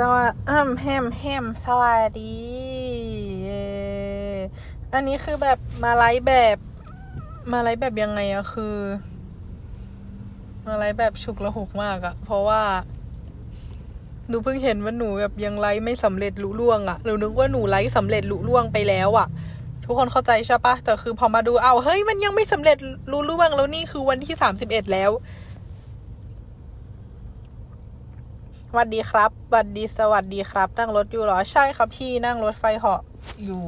สวัสดีแฮมแฮมสวัสดี อันนี้คือแบบมาไลฟ์แบบ มาไลฟ์แบบยังไงอะคือ มาไลฟ์แบบฉุกละหุกมากอะเพราะว่า หนูเพิ่งเห็นว่าหนูแบบยังไลฟ์ไม่สำเร็จลุล่วงอะหนูนึกว่าหนูไลฟ์สำเร็จลุล่วงไปแล้วอะทุกคนเข้าใจใช่ปะแต่คือพอมาดูเอาเฮ้ยมันยังไม่สำเร็จลุล่วงแล้วนี่คือวันที่สามสิบเอ็ดแล้ว ส วัสดีครับสวัสดีสวัสดีครับ นั่งรถอยู่เหรอ ใช่ครับพี่นั่งรถไฟเหาะอยู่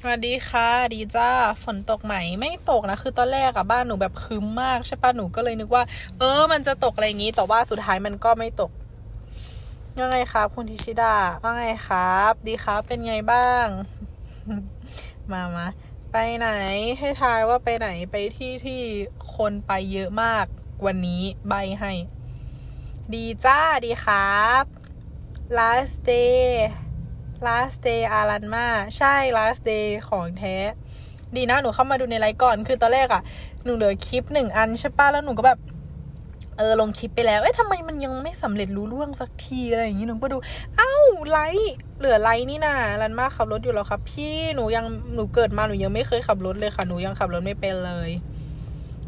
สวัสดีค่ะ ดีจ้า ฝนตกไหม ไม่ตกนะ คือตอนแรกอะบ้านหนูแบบครึ้มมากใช่ปะหนูก็เลยนึกว่า เออ มันจะตกอะไรอย่างงี้ แต่ว่าสุดท้ายมันก็ไม่ตกว่าไงครับ คุณทิชิดา ว่าไงครับ ดีครับ เป็นไงบ้าง มามา ไปไหน ให้ทายว่าไปไหน ไปที่ที่คนไปเยอะมาก วันนี้ใบให้ ดีจ้า ดีครับ last day last day อารันมา ใช่ last day ของแท้ ดีนะ หนูเข้ามาดูในไลฟ์ก่อน คือตอนแรกอะหนูเหลือคลิปหนึ่งอันใช่ปะแล้วหนูก็แบบ เออ ลงคลิปไปแล้ว เอ๊ะทำไมมันยังไม่สำเร็จรู้ล่วงสักทีอะไรอย่างงี้ หนูก็ดู เอ้า ไลฟ์ เหลือไลฟ์นี่นะรันมาขับรถอยู่แล้วครับ พี่ หนูยัง หนูเกิดมา หนูยังไม่เคยขับรถเลยค่ะ หนูยังขับรถไม่เป็นเลย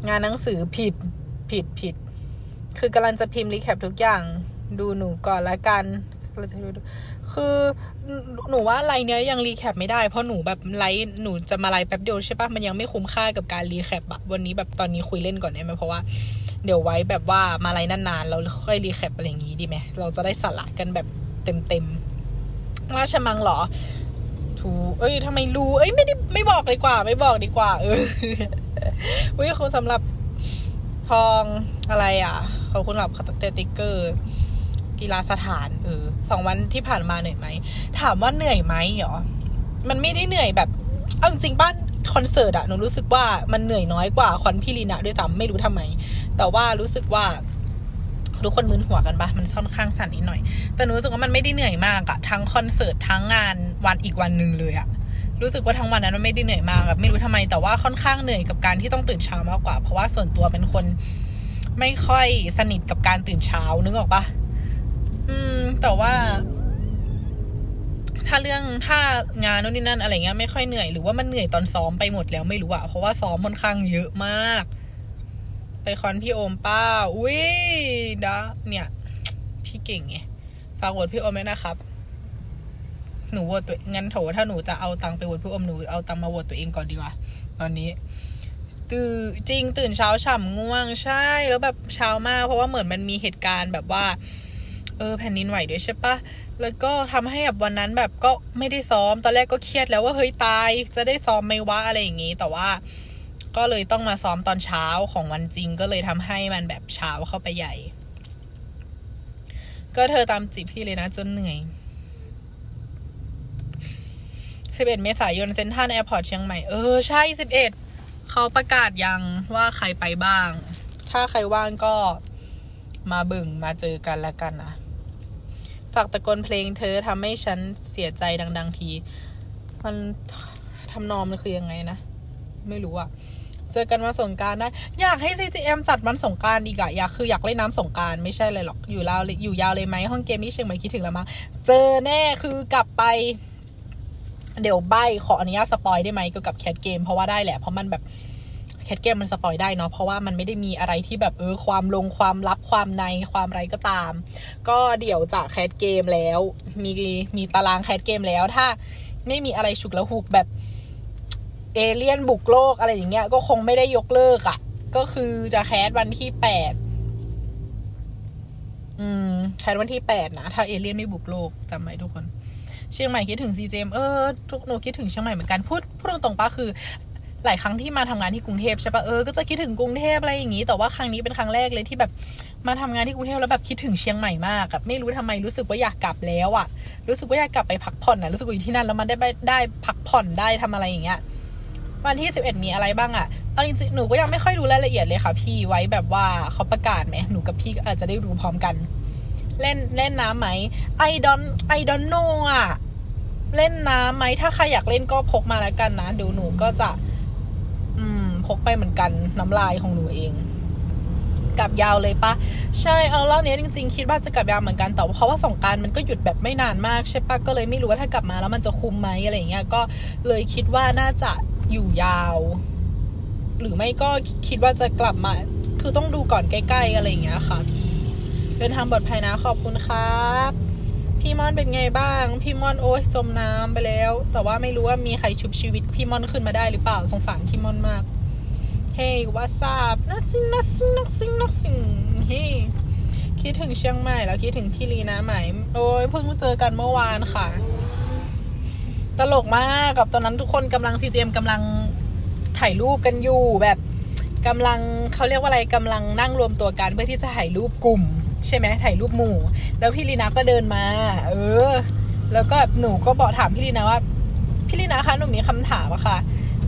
งานหนังสือผิด ผิด ผิด คือกำลังจะพิมพ์รีแคปทุกอย่าง ดูหนูก่อนละกันกำลังจะดูคือหนูว่าไลน์เนี้ยยังรีแคปไม่ได้ เพราะหนูแบบไลฟ์หนูจะมาไลฟ์แป๊บเดียวใช่ปะมันยังไม่คุ้มค่ากับการรีแคปอะวันนี้แบบตอนนี้คุยเล่นก่อนได้ไหมเพราะว่าเดี๋ยวไว้แบบว่ามาไลฟ์นานๆเราค่อยรีแคปอะไรอย่างงี้ดีไหมเราจะได้สาระกันแบบเต็มๆราชมังเหรอ ถูเอ้ยทำไมรู้ เอ้ยไม่ได้ไม่บอกดีกว่า ไม่บอกดีกว่า เออวิคุณสำหรับ ทองอะไรอะขอบคุณสำหรับสติ๊กเกอร์กีฬาสถานเออสองวันที่ผ่านมาเหนื่อยไหม ถามว่าเหนื่อยไหมเหรอ มันไม่ได้เหนื่อยแบบ เอาจริงบ้านคอนเสิร์ตอะหนูรู้สึกว่ามันเหนื่อยน้อยกว่าคอนพี่ลีนะด้วยซ้ำไม่รู้ทำไม แต่ว่ารู้สึกว่าทุกคนมึนหัวกันปะมันค่อนข้างสั่นนิดหน่อย แต่หนูรู้สึกว่ามันไม่ได้เหนื่อยมากอะทั้งคอนเสิร์ตทั้งงานวันอีกวันหนึ่งเลยอะ รู้สึกว่าทั้งวันนั้นมันไม่ได้เหนื่อยมากแบบไม่รู้ทำไมแต่ว่าค่อนข้างเหนื่อยกับการที่ต้องตื่นเช้ามากกว่า เพราะว่าส่วนตัวเป็นคนไม่ค่อยสนิทกับการตื่นเช้านึกออกปะอืม แต่ว่า ถ้าเรื่องถ้างานโน่นนี่นั่นอะไรเงี้ยไม่ค่อยเหนื่อยหรือว่ามันเหนื่อยตอนซ้อมไปหมดแล้วไม่รู้อะเพราะว่าซ้อมค่อนข้างเยอะมาก ไปคอนพี่โอมป้าอุ้ยดะเนี่ย พี่เก่งไงฝากโหวตพี่โอมด้วยนะครับ หนูโหวตตัวงั้นโถถ้าหนูจะเอาตังไปโหวตพี่อมหนูเอาตังมาโหวตตัวเองก่อนดีกว่าตอนนี้ตื่นจริงตื่นเช้าฉ่ำง่วงใช่ แล้วแบบเช้ามาก เพราะว่าเหมือนมันมีเหตุการณ์แบบว่า เออแผ่นดินไหวด้วยใช่ปะแล้วก็ทำให้แบบวันนั้นแบบก็ไม่ได้ซ้อม ตอนแรกก็เครียดแล้วว่าเฮ้ยตายจะได้ซ้อมไหมวะอะไรอย่างงี้แต่ว่าก็เลยต้องมาซ้อมตอนเช้าของวันจริง ก็เลยทำให้มันแบบเช้าเข้าไปใหญ่ ก็เธอตามจีบพี่เลยนะจนเหนื่อย 11 เมษายนเซ็นทรัลแอร์พอร์ตเชียงใหม่ เออ ใช่ 11 เขาประกาศยังว่าใครไปบ้าง ถ้าใครว่างก็มาบึ่งมาเจอกันแล้วกันนะฝากตะโกนเพลงเธอทำให้ฉันเสียใจดัง ๆ ที มันทำนองมันคือยังไงนะ ไม่รู้อะเจอกันมาสงการได้ อยากให้ CGM จัดมันสงการดีกอะอยากคืออยากเล่นน้ำสงการไม่ใช่เลยหรอก อยู่ลาวเลยอยู่ยาวเลยไหมห้องเกมที่เชียงใหม่คิดถึงแล้วมา เจอแน่คือกลับไป เดี๋ยวใบขออนุญาตสปอยได้ไหมเกี่ยวกับแคทเกมเพราะว่าได้แหละเพราะมันแบบแคทเกมมันสปอยได้เนาะเพราะว่ามันไม่ได้มีอะไรที่แบบเออความลงความลับความในความไรก็ตาม ก็เดี๋ยวจะแคทเกมแล้วมีมีตารางแคทเกมแล้วถ้าไม่มีอะไรฉุกละหุกแบบเอเลี่ยนบุกโลกอะไรอย่างเงี้ยก็คงไม่ได้ยกเลิกอะ่ะ ก็คือจะแคสวันที่แปดอืมแคสวันที่แปดนะ ถ้าเอเลี่ยนไม่บุกโลกจำไว้ทุกคน เชียงใหม่คิดถึงซีเจมเออทุกหนูคิดถึงเชียงใหม่เหมือนกันพูดพูดตรงๆปะคือหลายครั้งที่มาทำงานที่กรุงเทพใช่ปะเออ ก็จะคิดถึงกรุงเทพอะไรอย่างงี้ แต่ว่าครั้งนี้เป็นครั้งแรกเลยที่แบบมาทำงานที่กรุงเทพแล้วแบบคิดถึงเชียงใหม่มากอะไม่รู้ทำไมรู้สึกว่าอยากกลับแล้วอะรู้สึกว่าอยากกลับไปพักผ่อนอะรู้สึกว่าอยู่ที่นั่นแล้วมันได้ไปได้พักผ่อนได้ทำอะไรอย่างเงี้ย วันที่สิบเอ็ดมีอะไรบ้างอะเอาจริงๆ หนูก็ยังไม่ค่อยรู้รายละเอียดเลยค่ะ พี่ ไว้แบบว่าเขาประกาศไหมหนูกับพี่อาจจะได้รู้พร้อมกัน เล่นเล่นน้ำไหม I don't I don't know อะเล่นน้ำไหมถ้าใครอยากเล่นก็พกมาแล้วกันนะเดี๋ยวหนูก็จะ อืม พกไปเหมือนกันน้ำลายของหนูเองกลับยาวเลยปะใช่เอารอบนี้จริงๆ คิดว่าจะกลับยาวเหมือนกันแต่ว่าเพราะว่าสงกรารมันก็หยุดแบบไม่นานมากใช่ปะก็เลยไม่รู้ว่าถ้ากลับมาแล้วมันจะคุ้มไหมอะไรอย่างเงี้ยก็เลยคิดว่าน่าจะอยู่ยาว หรือไม่ก็คิดว่าจะกลับมา คือต้องดูก่อนใกล้ๆอะไรอย่างเงี้ยค่ะพี่ เดินทางปลอดภัยนะขอบคุณครับ พี่ม่อนเป็นไงบ้าง พี่ม่อนโอ้ยจมน้ำไปแล้ว แต่ว่าไม่รู้ว่ามีใครชุบชีวิตพี่ม่อนขึ้นมาได้หรือเปล่าสงสารพี่ม่อนมาก เฮ้ยวาซาบนักซิงนักซิงนักซิงนักซิงเฮ้คิดถึงเชียงใหม่แล้วคิดถึงพี่ลีนะไหมโอ้ยเพิ่งเจอกันเมื่อวานค่ะ ตลกมากกับตอนนั้นทุกคนกำลังซีเจมกำลังถ่ายรูปกันอยู่แบบกำลังเขาเรียกว่าอะไรกำลังนั่งรวมตัวกันเพื่อที่จะถ่ายรูปกลุ่ม ใช่ไหมถ่ายรูปหมู่ แล้วพี่ลีนาก็เดินมา เออ แล้วก็หนูก็บอกถามพี่ลีนาว่า พี่ลีนาคะหนูมีคำถามอะค่ะ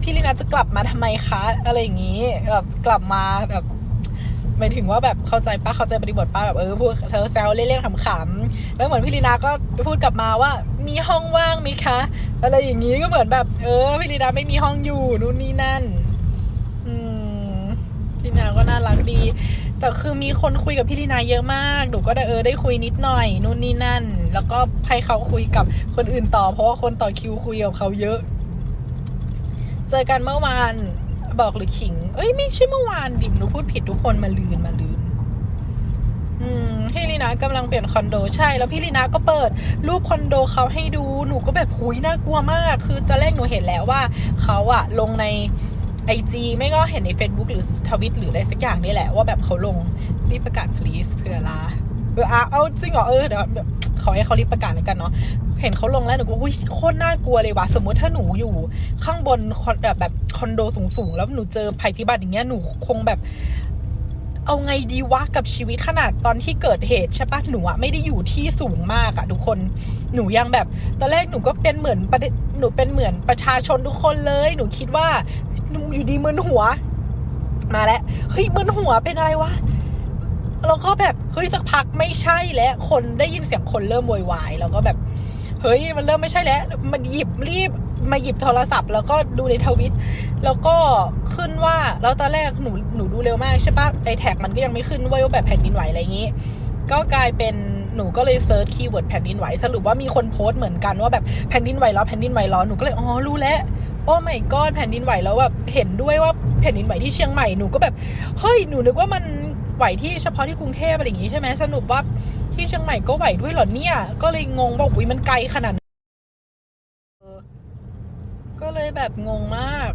พี่ลีนาจะกลับมาทำไมคะอะไรอย่างนี้แบบกลับมาแบบหมายถึงว่าแบบเข้าใจป้าเข้าใจบริบทป้าแบบเออพูดเธอแซวเล่นๆขำๆแล้วเหมือนพี่ลีนาก็พูดกลับมาว่า มีห้องว่างไหมคะ อะไรอย่างนี้ก็เหมือนแบบ เออพี่ลีนาไม่มีห้องอยู่นู่นนี่นั่น อืมพี่ลีนาก็น่ารักดี แต่คือมีคนคุยกับพี่ลีนาเยอะมาก หนูก็ได้เออได้คุยนิดหน่อยนู่นนี่นั่น แล้วก็ให้เขาคุยกับคนอื่นต่อ เพราะว่าคนต่อคิวคุยกับเขาเยอะ เจอกันเมื่อวานบอกหรือขิง เอ้ยไม่ใช่เมื่อวานดิมหนูพูดผิดทุกคนมาลืนมาลืน อืมพี่ลีนากำลังเปลี่ยนคอนโดใช่ แล้วพี่ลีนาก็เปิด รูปคอนโดเขาให้ดู หนูก็แบบหุยน่ากลัวมาก คือตอนแรกหนูเห็นแล้วว่าเขาอะลงใน ไอจีไม่ก็เห็นใน Facebook หรือทวิตหรืออะไรสักอย่างนี่แหละ ว่าแบบเขาลงรีบประกาศ please เพื่อลาเอออะเอาจริงเหรอเออเดี๋ยวแบบขอให้เขารีบประกาศแล้วกันเนาะเห็นเขาลงแล้วหนูก็อุ้ยโคตรน่ากลัวเลยว่ะสมมติถ้าหนูอยู่ข้างบนคอนแบบแบบคอนโดสูงๆ แล้วหนูเจอภัยพิบัติอย่างเงี้ยหนูคงแบบเอาไงดีวะกับชีวิตขนาดตอนที่เกิดเหตุใช่ปะหนูอะไม่ได้อยู่ที่สูงมากอะทุกคนหนูยังแบบ ตอนแรกหนูก็เป็นเหมือนหนูเป็นเหมือนประชาชนทุกคนเลย หนูคิดว่า อยู่ดีมึนหัว มาแล้วเฮ้ยมึนหัวเป็นอะไรวะแล้วก็แบบเฮ้ยสักพักไม่ใช่แล้วคนได้ยินเสียงคนเริ่มโวยวายแล้วก็แบบเฮ้ยมันเริ่มไม่ใช่แล้วมาหยิบรีบมาหยิบโทรศัพท์ แล้วก็ดูในทวิต แล้วก็ขึ้นว่าแล้วตอนแรกหนูหนูดูเร็วมากใช่ปะไอแท็กมันก็ยังไม่ขึ้นว่าแบบแผ่นดินไหวอะไรอย่างงี้ ก็กลายเป็นหนูก็เลยเซิร์ชคีย์เวิร์ดแผ่นดินไหวสรุปว่ามีคนโพสต์เหมือนกันว่าแบบแผ่นดินไหวแล้วแผ่นดินไหวร้อหนูก็เลยอ๋อรู้แล้ว โอ้ไม่ก็แผ่นดินไหวแล้วแบบเห็นด้วยว่าแผ่นดินไหวที่เชียงใหม่หนูก็แบบเฮ้ยหนูนึกว่ามันไหวที่เฉพาะที่กรุงเทพอะไรอย่างงี้ใช่ไหมสรุปว่าที่เชียงใหม่ก็ไหวด้วยเหรอเนี่ย ก็เลยงงบอกอุ้ยมันไกลขนาดก็เลยแบบงงมาก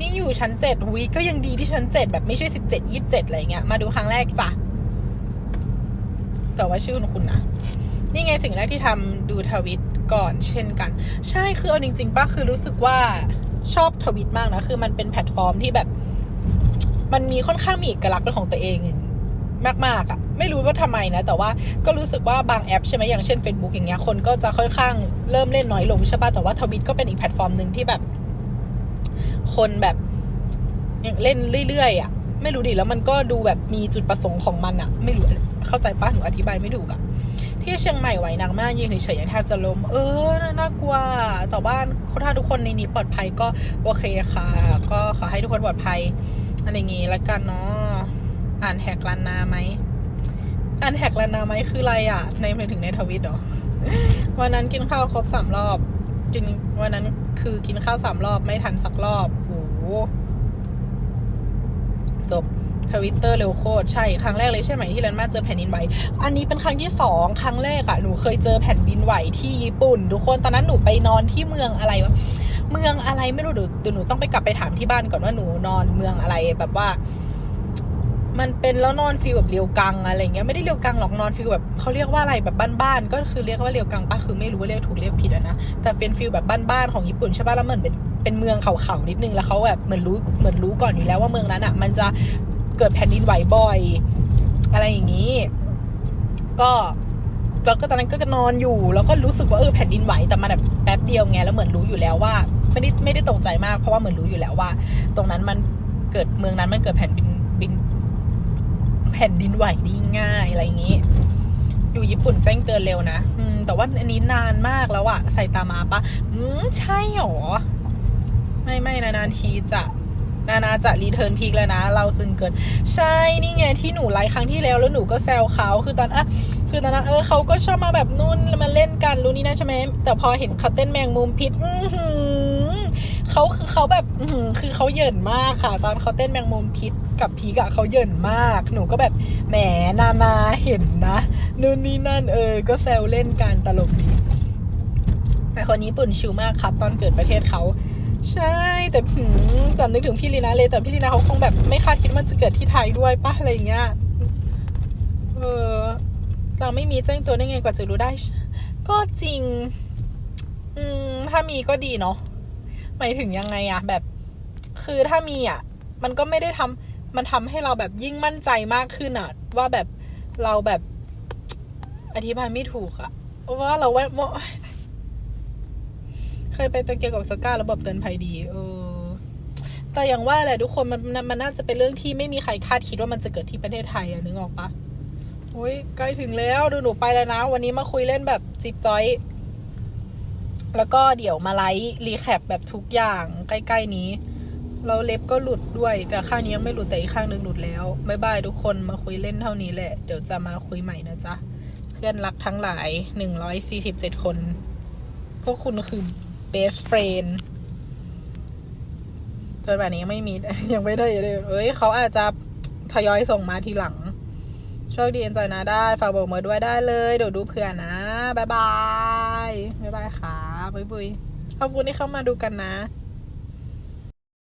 นี่อยู่ชั้นเจ็ดวีก็ยังดีที่ชั้นเจ็ดแบบไม่ใช่สิบเจ็ดยี่สิบเจ็ดอะไรเงี้ยมาดูครั้งแรกจ้ะแต่ว่าชื่อคุณนะนี่ไงสิ่งแรกที่ทำดูทวิต ก่อนเช่นกัน ใช่คือเอาจริงๆป้าคือรู้สึกว่าชอบทวิตมากนะ คือมันเป็นแพลตฟอร์มที่แบบ มันมีค่อนข้างมีเอกลักษณ์เป็นของตัวเองมากๆอะ่ะ ไม่รู้ว่าทำไมนะ แต่ว่าก็รู้สึกว่าบางแอปใช่ไหมอย่างเช่น Facebook อย่างเงี้ยคนก็จะค่อนข้างเริ่มเล่นน้อยลงใช่ป่ะแต่ว่าทวิตก็เป็นอีกแพลตฟอร์มหนึ่งที่แบบ คนแบบยังเล่นเรื่อยๆอะ่ะไม่รู้ดิแล้วมันก็ดูแบบมีจุดประสงค์ของมันอะ่ะ ไม่รู้เข้าใจป้ะหนูอธิบายไม่ถูกอะ่ะ ที่เชียงใหม่ไหวหนักมากยืนเฉยๆยังแทบจะล้ม เออน่ากลัวแต่ว่าถ้าทุกคนในนี้ปลอดภัยก็โอเคค่ะ ก็ขอให้ทุกคนปลอดภัยอะไรอย่างงี้แล้วกันเนาะอ่านแหกลันนาไหมอ่านแหกลันนาไหมคืออะไรอะ ในหมายถึงในทวิตเหรอวันนั้นกินข้าวครบสามรอบกินวันนั้นคือกินข้าวสามรอบไม่ทันสักรอบโอ้จบ ทวิตเตอร์เร็วโคตรใช่ครั้งแรกเลยใช่ไหมที่แลนมาเจอแผ่นดินไหวอันนี้เป็นครั้งที่สองครั้งแรกอะหนูเคยเจอแผ่นดินไหวที่ญี่ปุ่น ทุกคนตอนนั้นหนูไปนอนที่เมืองอะไรวะเมืองอะไรไม่รู้เดี๋ยวหนูต้องไปกลับไปถามที่บ้านก่อนว่าหนูนอนเมืองอะไรแบบว่า มันเป็นแล้วนอนฟีลแบบเรียวกังอะไรเงี้ยไม่ได้เรียวกังหรอกนอนฟีลแบบเขาเรียกว่าอะไรแบบบ้านๆก็คือเรียกว่าเรียวกังปะคือไม่รู้ว่าเรียกถูกเรียกผิดอะนะแต่เป็นฟีลแบบบ้านๆของญี่ปุ่นใช่ปะแล้วเหมือนเป็นเป็นเมืองเขาๆนิดนึงแล้วเขาแบบเหมือนรู้เหมือนรู้ก่อนอยู่แล้วว่าเมืองนั้นอะมันจะ กิดแผ่นดินไหวบ่อย อะไรอย่างนี้ ก็แล้วก็ตอนนั้นก็นอนอยู่ แล้วก็รู้สึกว่าเออแผ่นดินไหวแต่มันแบบแป๊บเดียวไงแล้วเหมือนรู้อยู่แล้วว่าไม่ได้ไม่ได้ตกใจมากเพราะว่าเหมือนรู้อยู่แล้วว่า ตรงนั้นมันเกิดเมืองนั้นมันเกิดแผ่นดินบินแผ่นดินไหวได้ง่ายอะไรอย่างนี้ อยู่ญี่ปุ่นแจ้งเตือนเร็วนะอืม แต่ว่าอันนี้นานมากแล้วอะใส่ตามาปะอืมใช่หรอ ไม่ไม่นานๆทีจะ นานาจะรีเทิร์นพีกแล้วนะ เราซึ้งเกิน ใช่นี่ไงที่หนูไลฟ์ครั้งที่แล้วแล้วหนูก็แซวเขาคือตอนอะคือตอนนั้นเออเขาก็ชอบมาแบบนู่นมาเล่นกันรู้นี่นะใช่ไหมแต่พอเห็นเขาเต้นแมงมุมพิษอื้อหือเขาคือเขาแบบอื้อหือคือเขาเยินมากค่ะ ตอนเขาเต้นแมงมุมพิษกับพีกอะเขาเยินมาก หนูก็แบบแหมนานาเห็นนะนู่นนี่นั่นเออ ก็แซวเล่นกันตลกดีแต่คนญี่ปุ่นชิลมากครับ ตอนเกิดประเทศเขา ใช่แต่แต่นึกถึงพี่ลีนาเลย แต่พี่ลีนาเขาคงแบบไม่คาดคิดมันจะเกิดที่ไทยด้วยป่ะอะไรเงี้ยเออเราไม่มีแจ้งตัวได้ไงกว่าจะรู้ได้ ก็จริง อืม ถ้ามีก็ดีเนาะหมายถึงยังไงอะแบบ คือถ้ามีอะมันก็ไม่ได้ทำมันทำให้เราแบบยิ่งมั่นใจมากขึ้นอะว่าแบบเราแบบ อธิบายไม่ถูกอะว่าเราว่าว่า เคยไปโตเกียวกับสก้าระบบเตือนภัยดี เออ แต่อย่างว่าแหละทุกคนมันมันน่าจะเป็นเรื่องที่ไม่มีใครคาดคิดว่ามันจะเกิดที่ประเทศไทยอะนึกออกปะโอ้ยใกล้ถึงแล้วดูหนูไปแล้วนะ วันนี้มาคุยเล่นแบบจิบจอย แล้วก็เดี๋ยวมาไลฟ์รีแคปแบบทุกอย่างใกล้ ๆนี้ เราเล็บก็หลุดด้วย แต่ข้างนี้ยังไม่หลุดแต่อีกข้างหนึงหลุดแล้วบายบายทุกคนมาคุยเล่นเท่านี้แหละ เดี๋ยวจะมาคุยใหม่นะจ๊ะ เพื่อนรักทั้งหลายหนึ่งร้อยสี่สิบเจ็ดคน พวกคุณคือ best friend จนแบบนี้ยังไม่มียังไม่ได้เลยเอ้ยเขาอาจจะทยอยส่งมาทีหลัง โชคดีเอ็นจอยนะได้ ฝากบอกเมือด้วยได้เลยเดี๋ยวดูเผื่อนะ บ๊ายบาย บ๊ายบายค่ะ บุยบุยขอบคุณที่เข้ามาดูกันนะ